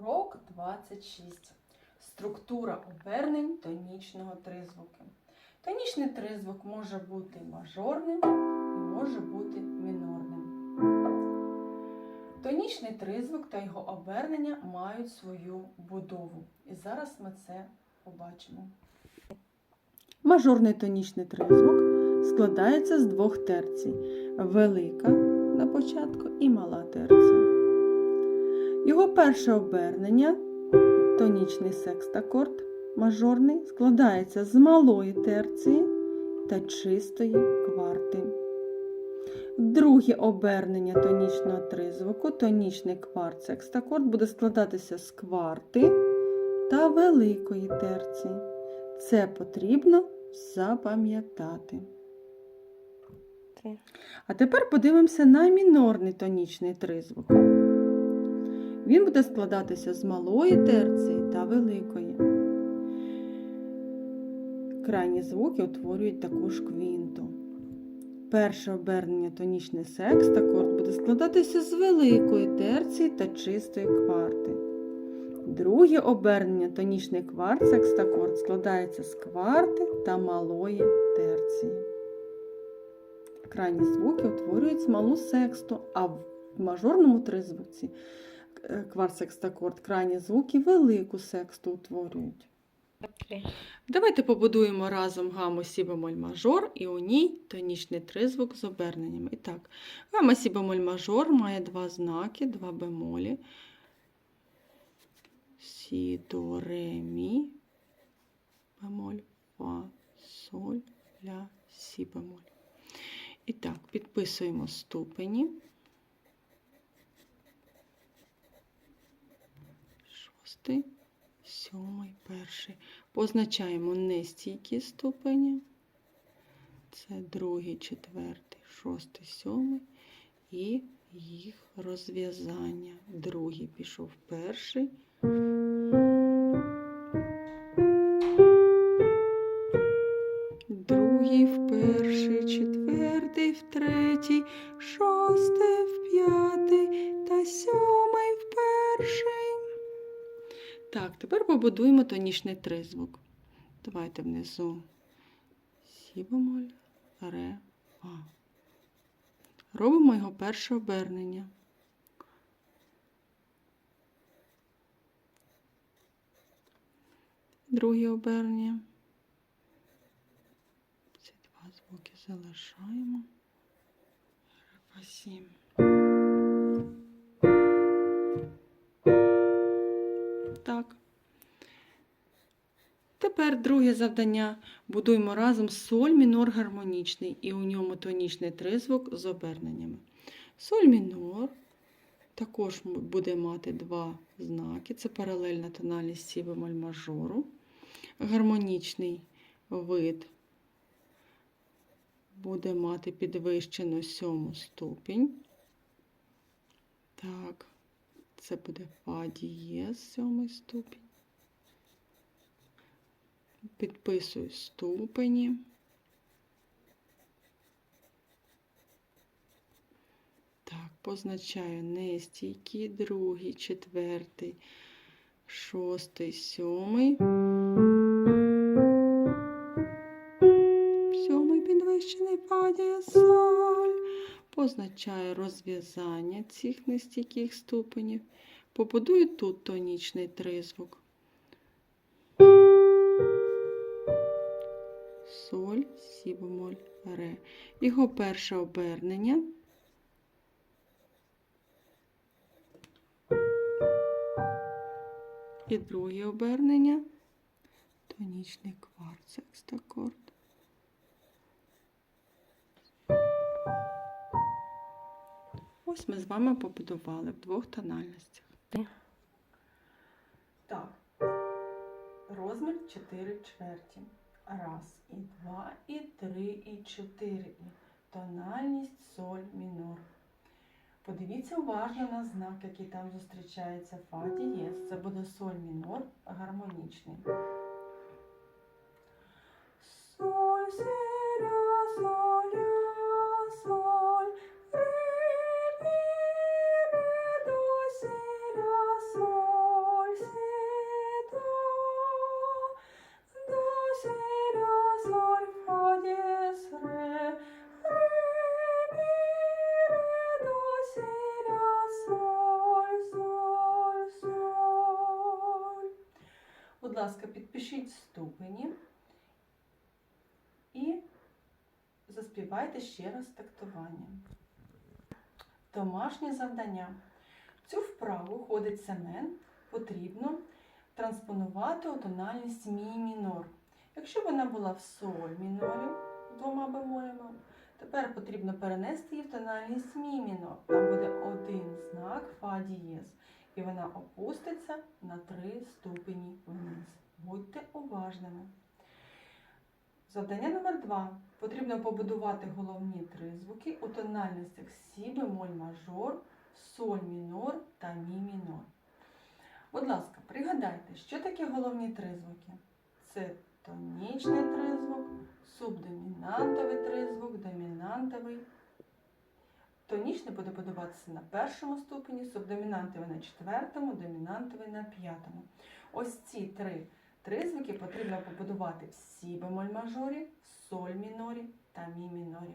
Урок 26. Структура обернень тонічного тризвуку. Тонічний тризвук може бути мажорним і може бути мінорним. Тонічний тризвук та його обернення мають свою будову. І зараз ми це побачимо. Мажорний тонічний тризвук складається з двох терцій: велика на початку і мала терція. Його перше обернення, тонічний секстакорд мажорний, складається з малої терції та чистої кварти. Друге обернення тонічного тризвуку, тонічний кварт секстакорд буде складатися з кварти та великої терції. Це потрібно запам'ятати. А тепер подивимося на мінорний тонічний тризвук. Він буде складатися з малої терції та великої. Крайні звуки утворюють також квінту. Перше обернення тонічний секстакорд буде складатися з великої терції та чистої кварти. Друге обернення тонічний кварт секстакорд складається з кварти та малої терції. Крайні звуки утворюють малу сексту, а в мажорному тризвуці е, кварт секстакорд крайні звуки велику сексту утворюють. Давайте побудуємо разом гаму сі бемоль мажор і у ній тонічний тризвук з оберненнями. І так, гама сі бемоль мажор має два знаки, два бемолі. Сі, до, ре, мі, бемоль, фа, соль, ля, сі бемоль. І так, підписуємо ступені. Шостий, сьомий, перший. Позначаємо нестійкі ступені. Це другий, четвертий, шостий, сьомий. І їх розв'язання. Другий пішов перший. Другий в перший, четвертий в третій, шостий в п'ятий та сьомий в перший. Так, тепер побудуємо тонічний тризвук. Давайте внизу сі бемоль, ре, а. Робимо його перше обернення. Друге обернення. Ці два звуки залишаємо. Ре, 7. отак. Тепер друге завдання. Будуємо разом соль мінор гармонічний і у ньому тонічний тризвук з оберненнями. Соль мінор також буде мати два знаки: це паралельна тональність сі бемоль мажору, гармонічний вид буде мати підвищену сьому ступінь. Так це буде фа дієз сьомий ступінь. Підписую ступені. Так, позначаю нестійкі, другий, четвертий, шостий. Сьомий Позначаю розв'язання цих нестійких ступенів. Побудую тут тонічний тризвук. Соль, сі бемоль, ре. Його перше обернення. І друге обернення. Тонічний кварт, Ось ми з вами побудували в двох тональностях. Так. Розмір 4 чверті. Раз, і два, і три, і чотири. І тональність соль мінор. Подивіться уважно на знак, який там зустрічається фа дієз. Це буде соль мінор гармонічний. Будь ласка, підпишіть ступені і заспівайте ще раз тактування. Домашнє завдання. Цю вправу ходить Семен, потрібно транспонувати у тональність мі мінор. Якщо вона була в соль мінорі двома бемолями, тепер потрібно перенести її в тональність мі мінор. Там буде один знак фа дієз, і вона опуститься на три ступені вниз. Будьте уважними. Завдання номер два. Потрібно побудувати головні тризвуки у тональностях сі бемоль мажор, соль мінор та мі мінор. Будь ласка, пригадайте, що таке головні тризвуки? Це тонічний тризвук, субдомінантовий тризвук, домінантовий. Тонічний буде будуватися на першому ступені, субдомінантовий на четвертому, домінантовий на п'ятому. Ось ці три тризвуки потрібно побудувати в сі бемоль мажорі, соль мінорі та мі мінорі.